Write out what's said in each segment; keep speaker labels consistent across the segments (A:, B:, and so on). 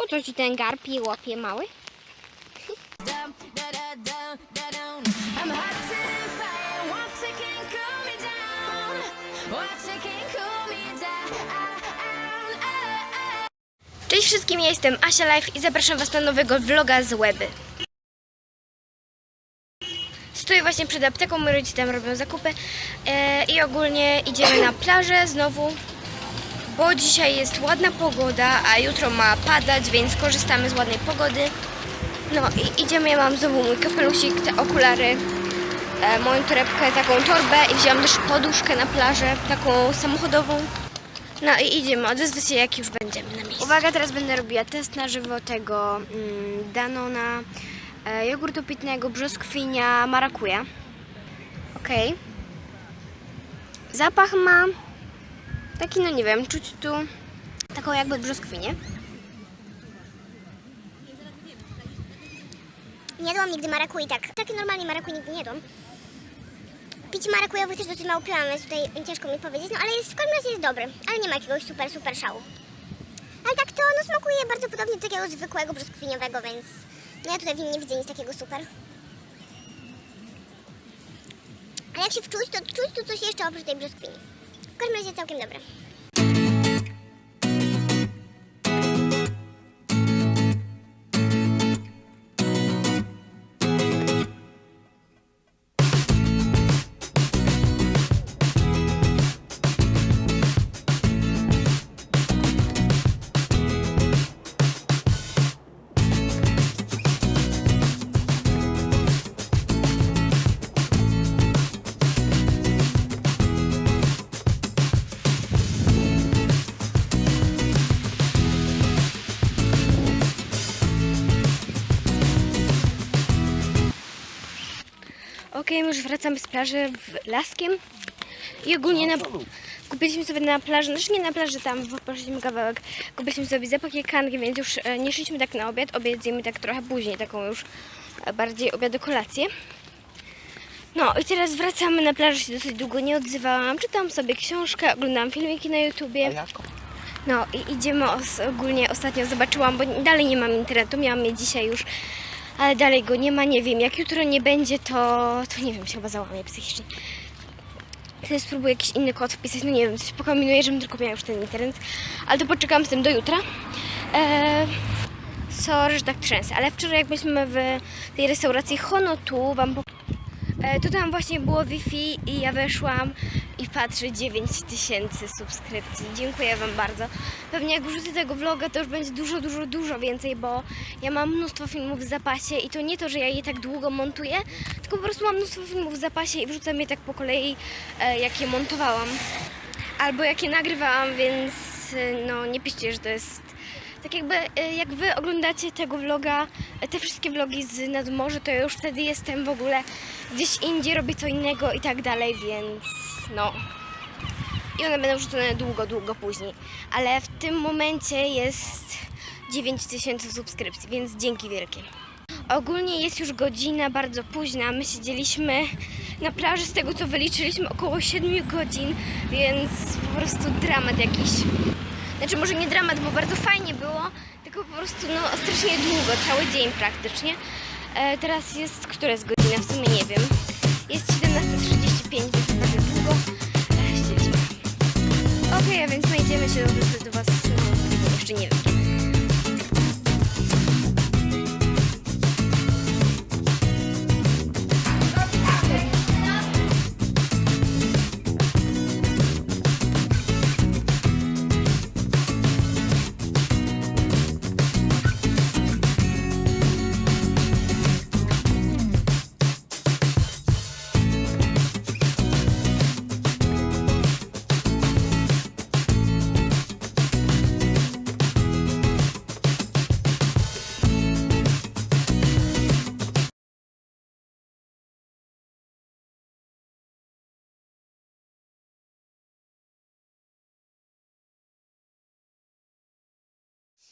A: Po co ci ten garb i łapie mały? Cześć wszystkim, ja jestem Asia Life i zapraszam Was na nowego vloga z Łeby. Stoję właśnie przed apteką, moi rodzice tam robią zakupy e, i ogólnie idziemy na plażę znowu, bo dzisiaj jest ładna pogoda, a jutro ma padać, więc korzystamy z ładnej pogody. No i idziemy, ja mam znowu mój kapelusik, te okulary, e, moją torebkę, taką torbę i wziąłam też poduszkę na plażę, taką samochodową. No i idziemy, odezwę się jak już będziemy na miejscu. Uwaga, teraz będę robiła test na żywo tego mm, Danona, e, jogurtu pitnego, brzoskwinia, marakuja. Okej. Zapach ma taki, no nie wiem, czuć tu taką jakby brzoskwinię.
B: Nie jadłam nigdy marakui tak. Taki normalnie marakui nigdy nie jadłam. Pić marakujowy też dosyć mało piłam, więc tutaj ciężko mi powiedzieć, no ale jest, w każdym razie jest dobry, ale nie ma jakiegoś super, super szału. Ale tak to no, smakuje bardzo podobnie do takiego zwykłego brzoskwiniowego, więc no ja tutaj nie widzę nic takiego super. Ale jak się wczuć, to czuć tu coś jeszcze oprócz tej brzoskwini. Każdym razie całkiem dobre.
A: My już wracamy z plaży w Laskiem. I ogólnie na, kupiliśmy sobie na plaży, znaczy nie na plaży, tam poszliśmy kawałek, kupiliśmy sobie zapiekanki, więc już e, nie szliśmy tak na obiad, obiad zjemy tak trochę później, taką już e, bardziej obiad kolację. No i teraz wracamy na plażę, się dosyć długo nie odzywałam, czytam sobie książkę, oglądam filmiki na YouTubie. No i idziemy os, ogólnie, ostatnio zobaczyłam, bo dalej nie mam internetu, miałam je dzisiaj już, ale dalej go nie ma, nie wiem, jak jutro nie będzie, to, to nie wiem, się chyba załamię psychicznie. Teraz spróbuję jakiś inny kod wpisać, no nie wiem, coś pokombinuję, żebym tylko miała już ten internet, ale to poczekam z tym do jutra. Eee, sorry, że tak trzęsę, ale wczoraj jak byliśmy w tej restauracji Honotu, wam po... E, tam właśnie było Wi-Fi i ja weszłam i patrzę 9 tysięcy subskrypcji. Dziękuję Wam bardzo. Pewnie jak wrzucę tego vloga, to już będzie dużo, dużo, dużo więcej, bo ja mam mnóstwo filmów w zapasie i to nie to, że ja je tak długo montuję, tylko po prostu mam mnóstwo filmów w zapasie i wrzucam je tak po kolei, e, jak je montowałam. Albo jak je nagrywałam, więc e, no nie piszcie, że to jest tak jakby e, jak wy oglądacie tego vloga, e, te wszystkie vlogi z nadmorza, to ja już wtedy jestem w ogóle gdzieś indziej, robię co innego i tak dalej, więc no. I one będą wrzucone długo, długo później. Ale w tym momencie jest 9000 subskrypcji, więc dzięki wielkie. Ogólnie jest już godzina bardzo późna. My siedzieliśmy na plaży z tego co wyliczyliśmy około 7 godzin, więc po prostu dramat jakiś. Znaczy może nie dramat, bo bardzo fajnie było, tylko po prostu no strasznie długo, cały dzień praktycznie. E, teraz jest, która jest godzina? W sumie nie wiem. Jest 17.35, więc naprawdę długo e. Okej, a więc my idziemy się do Was, no jeszcze nie wiem.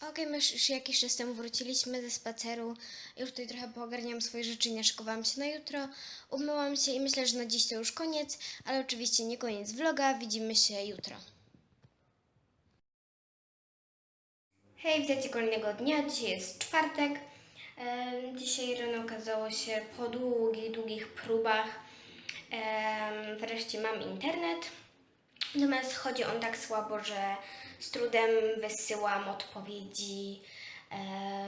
A: Okej, my już jakiś czas temu wróciliśmy ze spaceru. Już tutaj trochę poogarniam swoje rzeczy, nie szykowałam się na jutro. Umyłam się i myślę, że na dziś to już koniec, ale oczywiście nie koniec vloga. Widzimy się jutro.
C: Hej, witajcie kolejnego dnia. Dzisiaj jest czwartek. Dzisiaj rano okazało się po długich, długich próbach. Wreszcie mam internet. Natomiast chodzi on tak słabo, że z trudem wysyłam odpowiedzi e,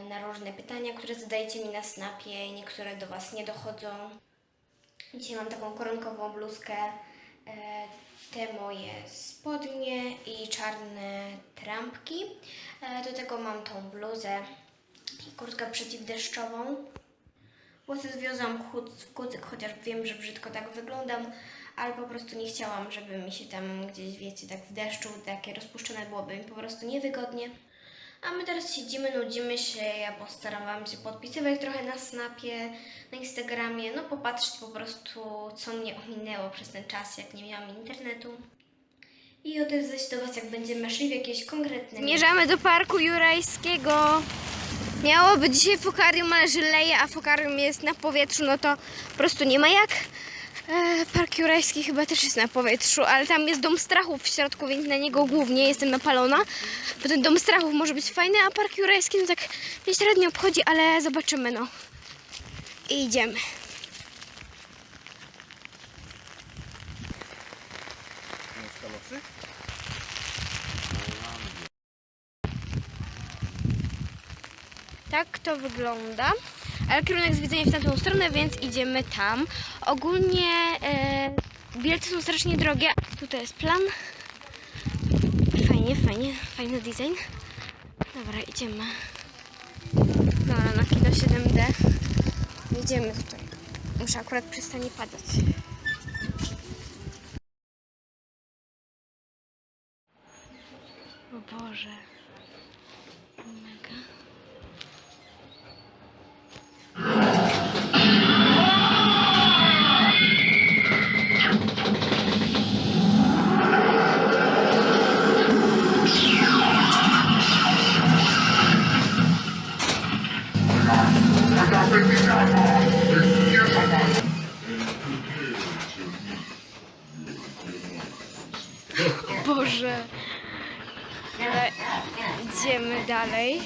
C: na różne pytania, które zadajecie mi na snapie niektóre do Was nie dochodzą. Dzisiaj mam taką koronkową bluzkę, e, te moje spodnie i czarne trampki. E, do tego mam tą bluzę i kurtkę przeciwdeszczową. Włosy chód- w kucyk, chociaż wiem, że brzydko tak wyglądam, ale po prostu nie chciałam, żeby mi się tam gdzieś, wiecie, tak w deszczu, takie rozpuszczone byłoby mi po prostu niewygodnie. A my teraz siedzimy, nudzimy się, ja postarałam się podpisywać trochę na Snapie, na Instagramie, no popatrzeć po prostu, co mnie ominęło przez ten czas, jak nie miałam internetu. I odezwać do Was, jak będziemy szli w jakieś konkretne
A: Zmierzamy do parku jurajskiego. Miało być dzisiaj fokarium, ale że leje, a fokarium jest na powietrzu, no to po prostu nie ma jak. E, Park jurajski chyba też jest na powietrzu, ale tam jest dom strachów w środku, więc na niego głównie jestem napalona. Bo ten dom strachów może być fajny, a park jurajski no tak mnie średnio obchodzi, ale zobaczymy no. I idziemy. Tak to wygląda. Ale kierunek zwiedzenia w tamtą stronę, więc idziemy tam. Ogólnie e, bilety są strasznie drogie. Tutaj jest plan. Fajnie, fajnie, fajny design. Dobra, idziemy. Dobra, na kino 7D. Idziemy tutaj. Muszę akurat przestanie padać. O Boże. Idziemy dalej.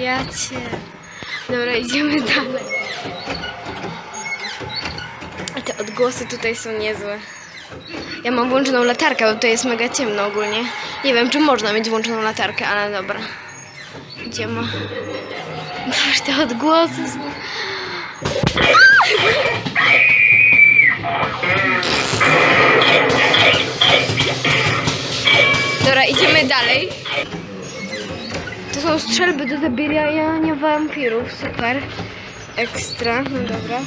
A: Ja cię. Dobra, idziemy dalej. A te odgłosy tutaj są niezłe. Ja mam włączoną latarkę, bo tutaj jest mega ciemno ogólnie. Nie wiem, czy można mieć włączoną latarkę, ale dobra. Idziemy. Boże, te odgłosy są... Dobra, idziemy dalej. To są strzelby do zabijania wampirów, super. Ekstra, no dobra.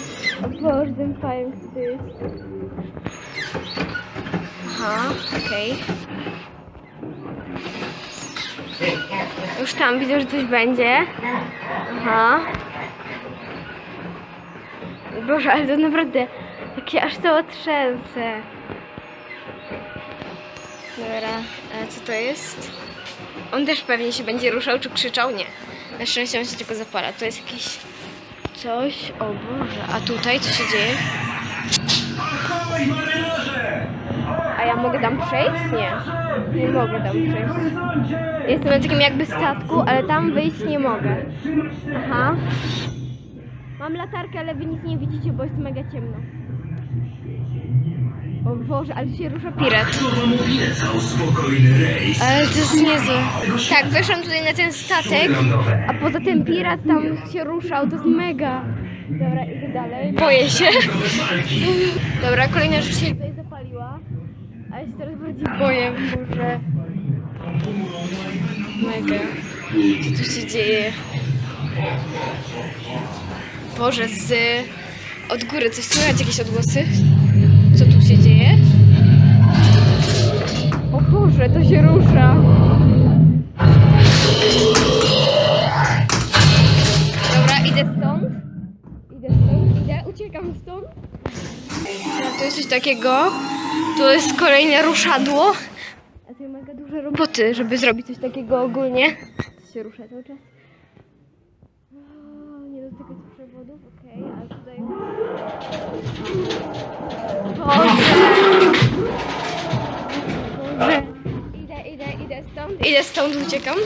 A: Boże, pająk to jest. Aha, okej. Już tam widzę, że coś będzie. Aha. Boże, ale to naprawdę takie aż całe trzęsę. Dobra, a co to jest? On też pewnie się będzie ruszał czy krzyczał? Nie. Na szczęście on się tylko zapala. To jest jakieś coś. O Boże. A tutaj co się dzieje? A ja mogę tam przejść? Nie. Nie mogę tam przejść. Jestem na takim jakby statku, ale tam wyjść nie mogę. Aha. Mam latarkę, ale wy nic nie widzicie, bo jest mega ciemno. O Boże, ale się rusza pirat.
C: Ale to jest niezłe. Tak, weszłam tutaj na ten statek, a poza tym pirat tam się ruszał, to jest mega. Dobra, idę dalej. Boję się. Dobra, kolejna rzecz się tutaj zapaliła. A ja się teraz bardziej boję, Boże. Mega. Co tu się dzieje? Boże, z... Od góry coś słychać, jakieś odgłosy? Boże,
D: Boże, to się rusza. Dobra, idę stąd. Idę stąd, idę, uciekam stąd. To jest coś takiego. To jest kolejne ruszadło. A to mega duże roboty, żeby zrobić coś takiego ogólnie. To się rusza cały czas. O, nie dotykać przewodów, okej, ale tutaj... Boże! Idę stąd. Idę stąd, uciekam.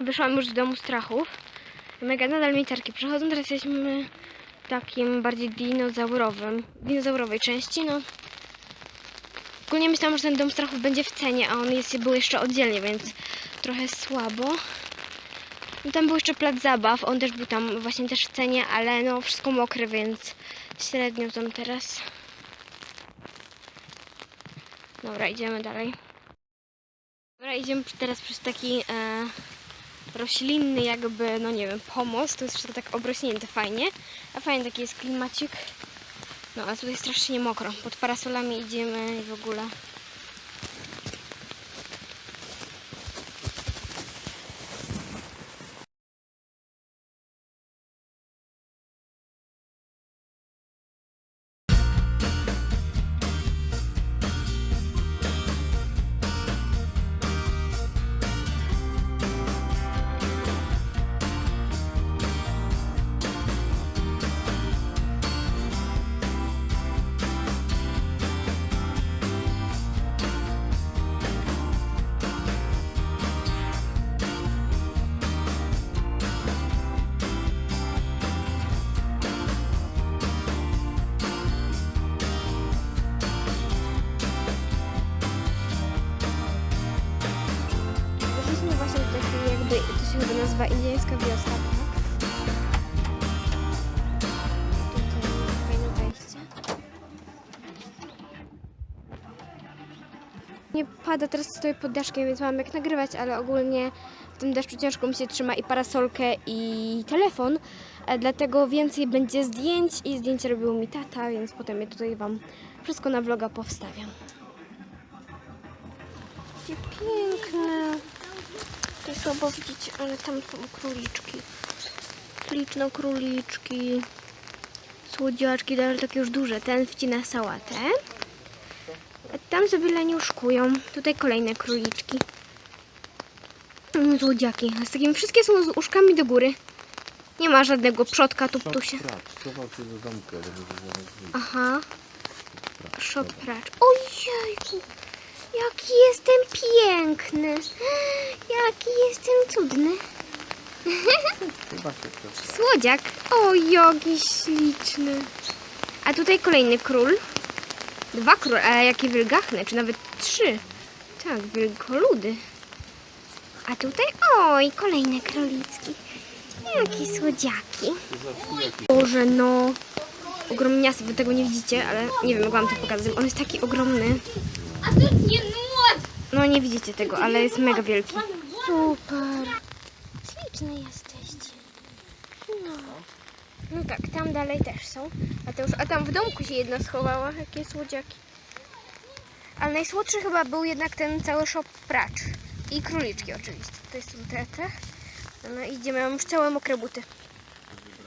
D: Wyszłam już z domu strachów. Mega nadal mi przechodzą. Teraz jesteśmy w takim bardziej dinozaurowym, dinozaurowej części, no. Ogólnie myślałam, że ten dom strachów będzie w cenie, a on jest, był jeszcze oddzielnie, więc trochę słabo. No tam był jeszcze plac zabaw, on też był tam właśnie też w cenie, ale no wszystko mokre, więc średnio tam teraz. Dobra, idziemy dalej. Dobra, idziemy teraz przez taki e, roślinny jakby, no nie wiem, pomost. To jest wszystko tak obrośnięte fajnie. A fajny taki jest klimacik. No a tutaj strasznie mokro. Pod parasolami idziemy i w ogóle. Indyjska wioska, tak? Fajne wejście. Nie pada teraz stoję pod daszkiem, więc mam jak nagrywać, ale ogólnie w tym deszczu ciężko mi się trzyma i parasolkę i telefon, e, dlatego więcej będzie zdjęć i zdjęcia robił mi tata, więc potem je tutaj Wam wszystko na vloga powstawiam. Jakie piękne. To słabo widzieć, ale tam są króliczki. Liczne króliczki. Słodziaczki, ale takie już duże. Ten wcina sałatę. A tam sobie leniuszkują. Tutaj kolejne króliczki. Złodziaki. A z takimi wszystkie są z uszkami do góry. Nie ma żadnego przodka,
E: wyjść.
A: Aha. Szopracz. Ojejku. Jaki jestem piękny. Jaki jestem cudny. Słodziak. O, jaki śliczny. A tutaj kolejny król. Dwa króle, ale jakie wielgachne, czy nawet trzy. Tak, wielkoludy. A tutaj, oj, kolejne królicki. Jakie słodziaki. Boże, no. Ogromniasy, wy tego nie widzicie, ale nie wiem, jak wam to pokazać. On jest taki ogromny. No nie widzicie tego, ale jest mega wielki. Super. Śliczne jesteście. No. No tak, tam dalej też są. A, to już, a tam w domku się jedna schowała. Jakie słodziaki. Ale najsłodszy chyba był jednak ten cały shop pracz. I króliczki oczywiście. Tutaj są te, te. No idziemy, mam już całe mokre buty.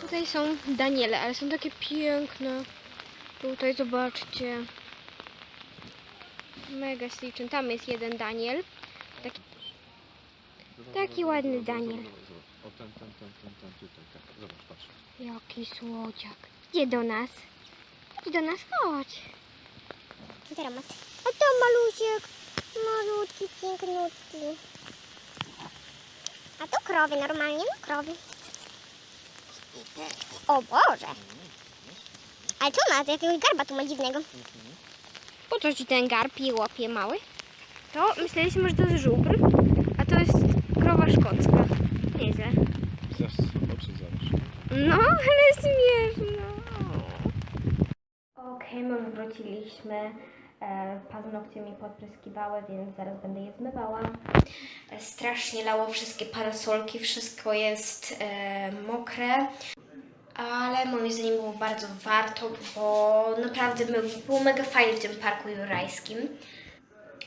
A: Tutaj są Daniele, ale są takie piękne. Tutaj zobaczcie. Mega śliczny. Tam jest jeden Daniel. Taki, taki ładny Daniel.
E: O ten, ten, ten, ten, ten tutaj, tak. Zobacz, patrz.
A: Jaki słodziak. Idzie do nas. Chodź do nas, chodź.
B: A to malusiek. Malutki, pięknutki. A to krowy normalnie, no krowy. O Boże. Ale co ma? To jakiegoś garba tu ma dziwnego.
A: Co ci ten garb i łapie mały? To myśleliśmy, że to jest żubr, a to jest krowa szkocka. Nieźle.
E: Zaraz oczy zaraz.
A: No, ale śmieszno. Okej, my już wróciliśmy. E, Paznokcie mi podpryskiwały, więc zaraz będę je zmywała. E, Strasznie lało wszystkie parasolki, wszystko jest e, mokre. Ale moim zdaniem było bardzo warto, bo naprawdę było mega fajnie w tym parku jurajskim.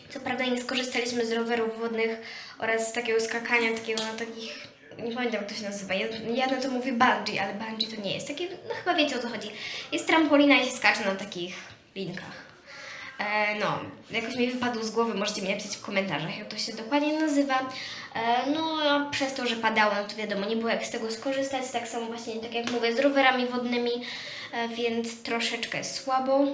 A: Co prawda nie skorzystaliśmy z rowerów wodnych oraz z takiego skakania, takiego na takich, nie pamiętam jak to się nazywa, ja, ja na to mówię bungee, ale bungee to nie jest. Takie, no chyba wiecie o co chodzi. Jest trampolina i się skacze na takich linkach. E, no, jakoś mi wypadło z głowy, możecie mi napisać w komentarzach, jak to się dokładnie nazywa. E, no, a przez to, że padało, no to wiadomo, nie było jak z tego skorzystać, tak samo właśnie, tak jak mówię, z rowerami wodnymi, e, więc troszeczkę słabo.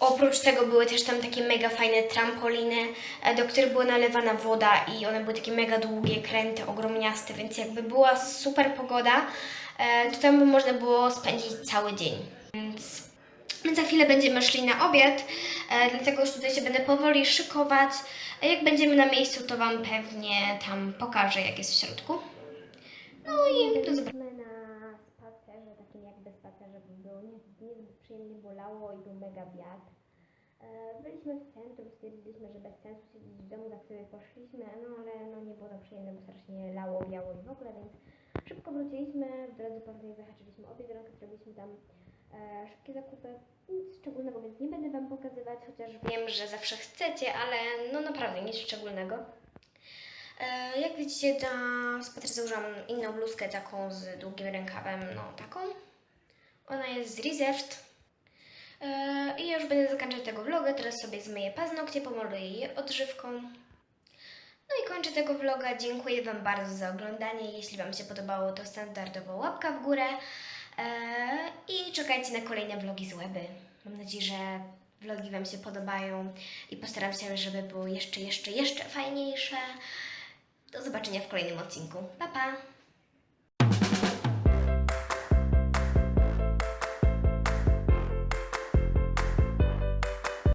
A: Oprócz tego były też tam takie mega fajne trampoliny, e, do których była nalewana woda i one były takie mega długie, kręte, ogromniaste, więc jakby była super pogoda, e, to tam by można było spędzić cały dzień. Więc za chwilę będziemy szli na obiad, e, dlatego już tutaj się będę powoli szykować. Jak będziemy na miejscu, to Wam pewnie tam pokażę, jak jest w środku. No i do zobaczenia. na spacerze, takim jakby spacerze, bo było nie- niezbyt przyjemnie bolało i był mega wiatr. E, Byliśmy w centrum, stwierdziliśmy, że bez sensu siedzieć w domu, tak sobie poszliśmy, no ale no, nie było to przyjemne, bo strasznie lało, wiało i w ogóle, więc szybko wróciliśmy, w drodze pewnie zahaczyliśmy obie dronki, zrobiliśmy tam e, szybkie zakupy. Nic szczególnego, więc nie będę Wam pokazywać, chociaż wiem, że zawsze chcecie, ale no naprawdę nic szczególnego. E, jak widzicie, na spacerze założyłam inną bluzkę, taką z długim rękawem, no taką. Ona jest z Reserved. E, I ja już będę zakończać tego vloga, teraz sobie zmyję paznokcie, pomoluję je odżywką. No i kończę tego vloga. Dziękuję Wam bardzo za oglądanie. Jeśli Wam się podobało, to standardowo łapka w górę. Eee, I czekajcie na kolejne vlogi z Łeby. Mam nadzieję, że vlogi Wam się podobają i postaram się, żeby było jeszcze, jeszcze, jeszcze fajniejsze. Do zobaczenia w kolejnym odcinku. Pa, pa!